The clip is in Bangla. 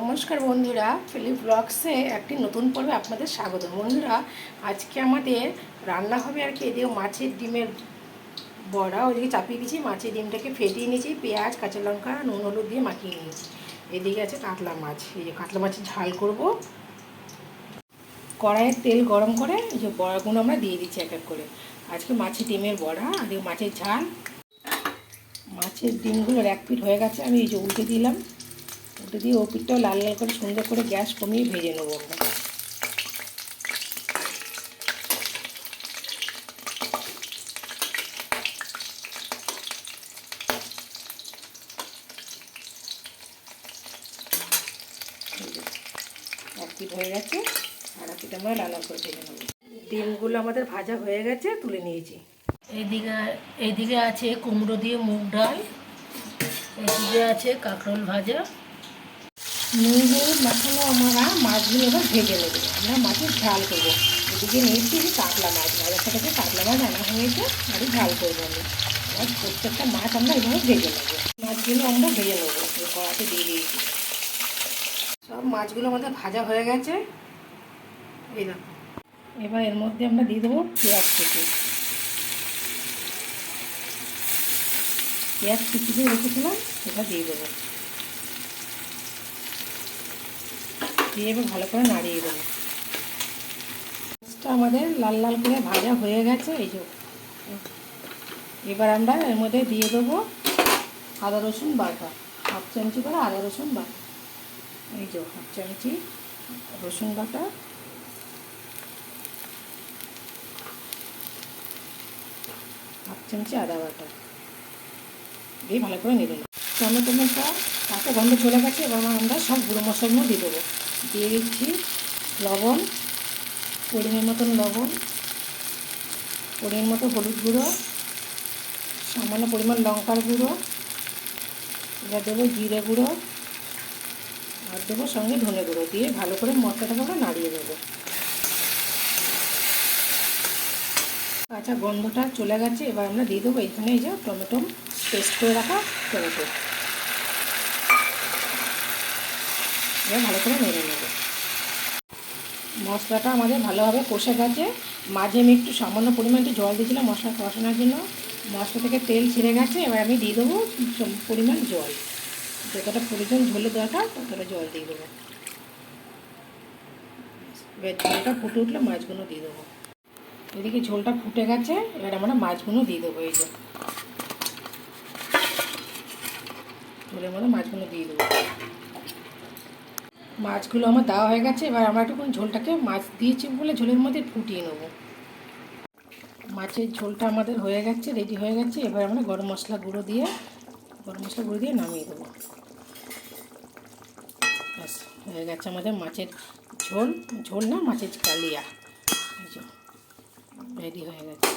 নমস্কার বন্ধুরা ফিলিপ ব্লগসে একটি নতুন পর্বে আপনাদের স্বাগত বন্ধুরা, আজকে আমাদের রান্না হবে আর কি এদিকে মাছের ডিমের বড়া ওইদিকে চাপিয়ে দিয়েছি, মাছের ডিমটাকে ফেটিয়ে নিয়েছি, পেঁয়াজ, কাঁচা লঙ্কা, নুন, হলুদ দিয়ে মাখিয়ে নিয়েছি। এদিকে আছে কাতলা মাছ, এই যে কাতলা মাছের ঝাল করব। কড়াইয়ের তেল গরম করে, এই যে বড়াগুলো আমরা দিয়ে দিচ্ছি এক এক করে। আজকে মাছের ডিমের বড়া আর মাছের ঝাল। মাছের ডিমগুলোর এক পিঠ হয়ে গেছে, আমি এই যে উল্টে দিলাম। উল্টে দিয়ে ও পিঠটাও লাল লাল করে সুন্দর করে গ্যাস কমিয়ে ভেজে নেব আমরা। হয়ে গেছে, আর এক আমরা লাল লাল করে ভেজে নেব। ডিমগুলো আমাদের ভাজা হয়ে গেছে, তুলে নিয়েছি। এইদিকে এইদিকে আছে কুমড়ো দিয়ে মুগ ডাল, এইদিকে আছে কাঁকরোল ভাজা। হলুদ মাখানো আমরা মাছগুলো এবার ভেজে নেব। আমরা মাছের ঝাল করব। এদিকে নিয়েছি যে কাতলা মাছ। বাজার থেকে কাতলা মাছ আনা হয়েছে আর ঝাল করব আমি। আর প্রত্যেকটা মাছ আমরা এভাবে ভেজে নেব। মাছগুলো আমরা ভেজে নেব। কড়াতে দিয়ে দিয়েছি। সব মাছগুলো আমাদের ভাজা হয়ে গেছে। এবার এর মধ্যে আমরা দিয়ে দেবো পেঁয়াজ কুচি। পেঁয়াজ কুচি দিয়ে রেখেছিলাম সেটা দিয়ে দেবো। দিয়ে এবার ভালো করে নাড়িয়ে দেবো। মাছটা আমাদের লাল লাল করে ভাজা হয়ে গেছে, এই যে। এবার আমরা এর মধ্যে দিয়ে দেবো আদা রসুন বাটা, হাফ চামচি করে আদা রসুন বাটা। এই যে, হাফ চামচি রসুন বাটা। হাফ চামচি আদা বাটা। দিয়ে ভালো করে নিয়ে দেবো টমেটোটা কাঁচা গন্ধ চলে গেছে, এবার আমরা সব গুঁড়ো মশলাগুলো দিয়ে দেবো। দিয়ে দিচ্ছি লবণ, পরিমাণ মতন লবণ, পরিমাণ মতো হলুদ গুঁড়ো, সামান্য পরিমাণ লঙ্কার গুঁড়ো, এবার দেবো জিরে গুঁড়ো, আর দেবো সঙ্গে ধনে গুঁড়ো দিয়ে ভালো করে মশলাটাকে আমরা নাড়িয়ে দেবো কাঁচা গন্ধটা চলে গেছে, এবার আমরা দিয়ে দেবো এখানে এই যে টমেটো পেস্ট করে রাখা টমেটো। এবার ভালো করে নেড়ে নেব। মশলাটা আমাদের ভালোভাবে কষে গেছে। মাঝে আমি একটু সামান্য পরিমাণ একটু জল দিয়েছিলাম মশলা কষানোর জন্য। মশলা থেকে তেল ছিঁড়ে গেছে, এবার আমি দিয়ে দেবো পরিমাণ জল। যতটা প্রয়োজন ঝোলের দরকার, ততটা জল দিয়ে দেবো। এবার ঝোলটা ফুটে উঠলে মাছগুলো দিয়ে দেবো। এদিকে ঝোলটা ফুটে গেছে, এবার আমরা মাছগুলো দিয়ে দেবো এই যে। ঝোলের মধ্যে মাছগুলো দিয়ে দেবো। মাছগুলো আমার দেওয়া হয়ে গেছে, এবার আমরা একটু ঝোলটাকে মাছ দিয়েছি বলে ঝোলের মধ্যে ফুটিয়ে নেব। মাছের ঝোলটা আমাদের হয়ে গেছে রেডি হয়ে গেছে, এবার আমরা গরম মশলা গুঁড়ো দিয়ে, গরম মশলা গুঁড়ো দিয়ে নামিয়ে দেবো। ব্যাস, হয়ে গেছে আমাদের মাছের ঝোল ঝোল না, মাছের কালিয়া। রেডি হয়ে গেছে।